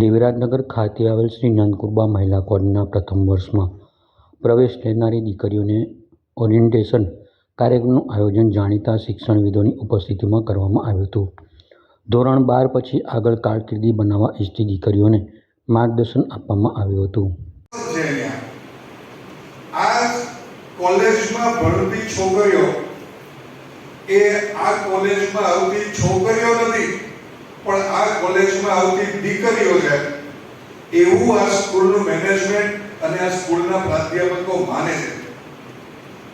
દેવરાજનગર ખાતે આવેલ શ્રી નંદકુરબા મહિલા કોલેજના પ્રથમ વર્ષમાં પ્રવેશ લેનારી દીકરીઓને ઓરિએન્ટેશન કાર્યક્રમનું આયોજન જાણીતા શિક્ષણવિદોની ઉપસ્થિતિમાં કરવામાં આવ્યું હતું. ધોરણ બાર પછી આગળ કારકિર્દી બનાવવા ઈચ્છતી દીકરીઓને માર્ગદર્શન આપવામાં આવ્યું હતું. કોલેજમાં ભણતી છોકરીઓ એ આ કોલેજમાં આવતી છોકરીઓ નથી. પણ આ કોલેજમાં આવતી દીકરીઓ છે, એવું આ સ્કૂલનું મેનેજમેન્ટ અને આ સ્કૂલના પ્રાધ્યાપકો માને છે.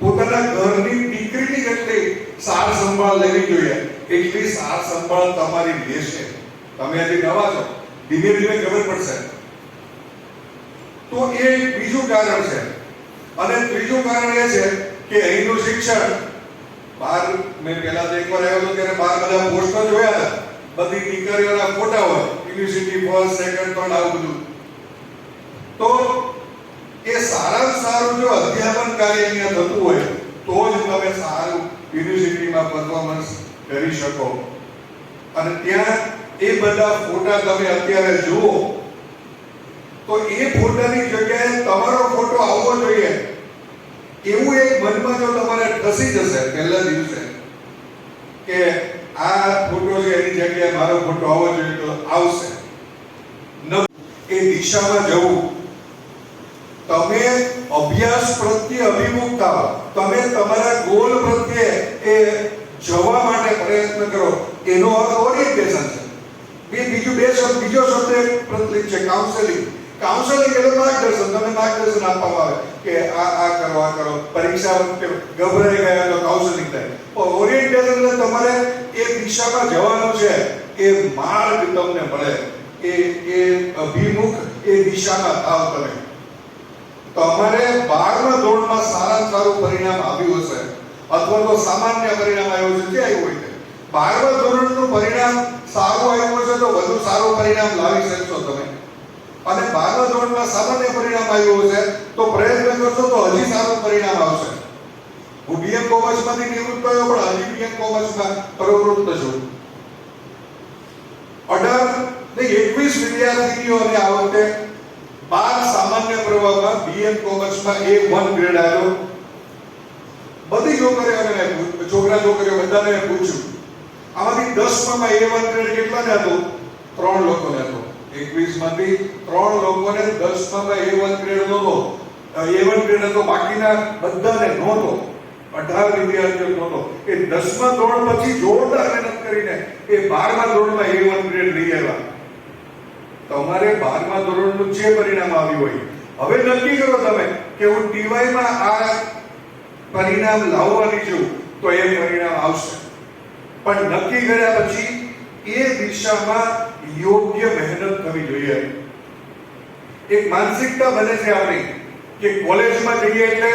પોતાના ઘરની દીકરીની જેટલી સાર સંભાળ લેવી જોઈએ, એટલી સાર સંભાળ તમારી લેશે. તમે હજી નવા છો, ધીમે ધીમે ખબર પડશે. તો એ બીજું કારણ છે. અને ત્રીજું કારણ એ છે કે અહીંનું શિક્ષણ બહાર મેં પહેલા તો એકવાર આવ્યો હતો, ત્યારે બહાર બધા પોસ્ટર જોયા હતા. બધી દીકરીઓના ફોટા હોય યુનિવર્સિટી ફર્સ્ટ સેકન્ડ થર્ડ આવું બધું. તો એ સારામાં સારું જો અધ્યાપન કાર્ય અહીંયા થતું હોય, તો જ તમે સારું યુનિવર્સિટીમાં પરફોર્મન્સ કરી શકો. અને ત્યાં એ બધા ફોટા તમે અત્યારે જુઓ, તો એ ફોટાની જગ્યાએ તમારો ફોટો આવવો જોઈએ. એવું એક મનમાં જો તમારે ઠસી જશે પહેલા દિવસે, કે આ ફોટો એની જગ્યાએ મારો ફોટો આવવો જોઈએ તો આવશે. એ દિશામાં જવું. તમે અભ્યાસ પ્રત્યે અભિમુખતા તમે તમારા ગોલ પ્રત્યે એ જવા માટે પ્રયત્ન કરો. એનો અર્થ ઓરિએન્ટેશન છે. બે બીજું બે શબ્દ બીજો શબ્દ પ્રચલિત છે કાઉન્સેલિંગ કાઉન્સેલિંગ એટલે માર્ગદર્શન તમને માર્ગદર્શન આપવામાં આવે કે આ આ કરો આ કરો. પરીક્ષા વખતે ગભરાઈ ગયા તો કાઉન્સેલિંગ થાય. ઓરિએન્ટેશન એટલે તમારે એ દિશામાં જવાનું છે, એ માર્ગ તમને મળે. એ એ અભિમુખ, એ દિશામાં થાવ તમે. તમારે બારમા ધોરણમાં સારામાં સારું પરિણામ આવ્યું હશે. અથવા તો સામાન્ય પરિણામ આવ્યું છે ક્યાંય હોય તે. બારમા ધોરણનું પરિણામ સારું આવ્યું છે તો વધુ સારું પરિણામ લાવી શકશો તમે. અને ધોરણમાં સામાન્ય પરિણામ આવ્યું હશે, તો પ્રયત્ન કરશો તો હજી સારું પરિણામ આવશે. હું બીએમ કોમર્સમાંથી નિવૃત્ત થયો, પણ હજી બીએમ કોમર્સમાં પ્રવૃત્ત છું. અઢાર ને એકવીસ વિદ્યાર્થીઓને આ વખતે બાર સામાન્ય પ્રવાહમાં બીએમ કોમર્સમાં એ વન ગ્રેડ આવ્યો. બધી છોકરીઓને છોકરા છોકરીઓ બધાને પૂછ્યું. આમાંથી દસમાં એ વન ગ્રેડ કેટલાને હતું? ત્રણ લોકોને એકવીસમાંથી ત્રણ લોકોને દસમાં એ વન ગ્રેડ નહોતો એ વન હતો. બાકીના બધાને નહોતો. અઢાર વિદ્યાર્થીઓ નહોતો. એ દસમા ધોરણ પછી જોરદાર મહેનત કરીને એ બારમા ધોરણમાં એ વન ગ્રેડ લઈ આવ્યા. તમારે બારમા ધોરણનું જે પરિણામ આવ્યું હોય, હવે નક્કી કરો તમે કે હું ટીવાયમાં આ પરિણામ લાવવાની છું તો એ પરિણામ આવશે. પણ નક્કી કર્યા પછી એ દિશામાં યોગ્ય મહેનત કરવી જોઈએ. એક માનસિકતા બને છે આપણી કે કોલેજમાં જઈએ એટલે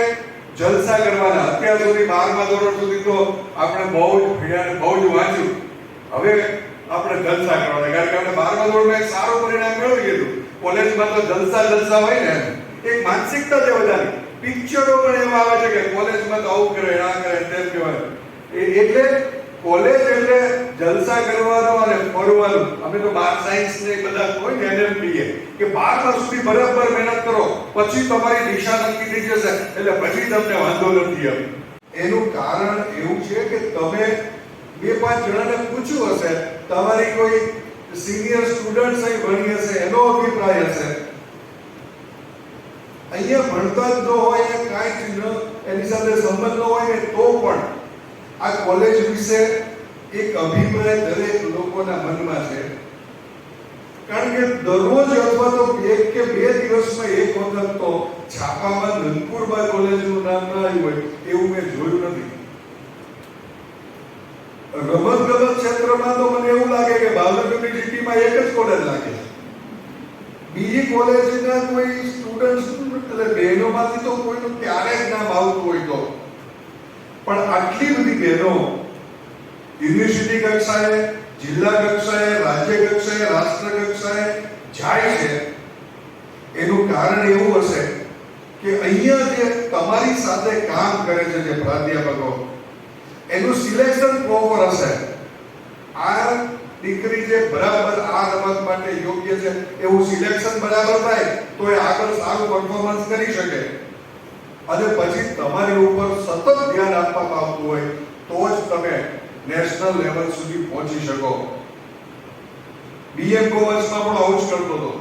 જલસા કરવાના. અત્યાર સુધી બારમા ધોરણ સુધી તો આપણે બહુ જ ભીડા, બહુ જ વાંચ્યું. હવે આપણે જલસા કરવાના. કારણ કે આપણે બારમા ધોરણમાં એક સારું પરિણામ મેળવી લીધું. કોલેજમાં તો જલસા જલસા હોય ને એક માનસિકતા છે બધાની. પિક્ચરો પણ એવા આવે છે કે કોલેજમાં તો આવું કરે, આ કરે, તેમ કહેવાય. એટલે કોલેજ એટલે જલસા કરવાનો અને ફરવાનું અમે તો બાર સાયન્સ ને બધા કોઈ ને એને કહીએ કે વર્ષ સુધી બરાબર મહેનત કરો, પછી તમારી દિશા નક્કી થઈ જશે, એટલે પછી તમને વાંધો નથી આવે એનું કારણ એવું છે કે તમે બે પાંચ જણાને પૂછ્યું હશે, તમારી કોઈ સિનિયર સ્ટુડન્ટ અહીં ભણી હશે, એનો અભિપ્રાય હશે. અહીંયા ભણતા જ ન હોય, કાંઈ જ ન, એની સાથે સંબંધ ન હોય ને તો પણ આ કોલેજ વિશે એક અભિપ્રાય દરેક લોકોના મનમાં છે. કારણ કે દરરોજ અથવા તો એક કે બે દિવસમાં એક વખત તો છાપામાં નંદકુરબા કોલેજનું નામ ના આવ્યું હોય એવું મેં જોયું નથી. રમત ગમત ક્ષેત્રમાં તો મને એવું લાગે કે ભાવનગરની સિટીમાં એક જ કોલેજ લાગે છે. બીજી કોલેજના કોઈ સ્ટુડન્ટ એટલે બહેનોમાંથી તો કોઈનું ક્યારે જ નામ આવતું હોય. પણ આટલી બધી બહેનો યુનિવર્સિટી કક્ષાએ, જિલ્લા કક્ષાએ, રાજ્ય કક્ષાએ, રાષ્ટ્ર કક્ષાએ જાય છે. એનું કારણ એવું હશે કે અહીંયા જે તમારી સાથે કામ કરે છે જે પ્રાધ્યાપકો, એનું સિલેક્શન પ્રોપર હશે. આ દીકરી જે બરાબર આ રમત માટે યોગ્ય છે, એવું સિલેક્શન બરાબર થાય, તો એ આગળ સારું પરફોર્મન્સ કરી શકે. અને પછી તમારી ઉપર સતત ધ્યાન આપવામાં આવતું હોય તો જ તમે નેશનલ લેવલ સુધી પહોંચી શકો. બીએમ કોમર્સમાં પણ આવું જ કરતો હતો.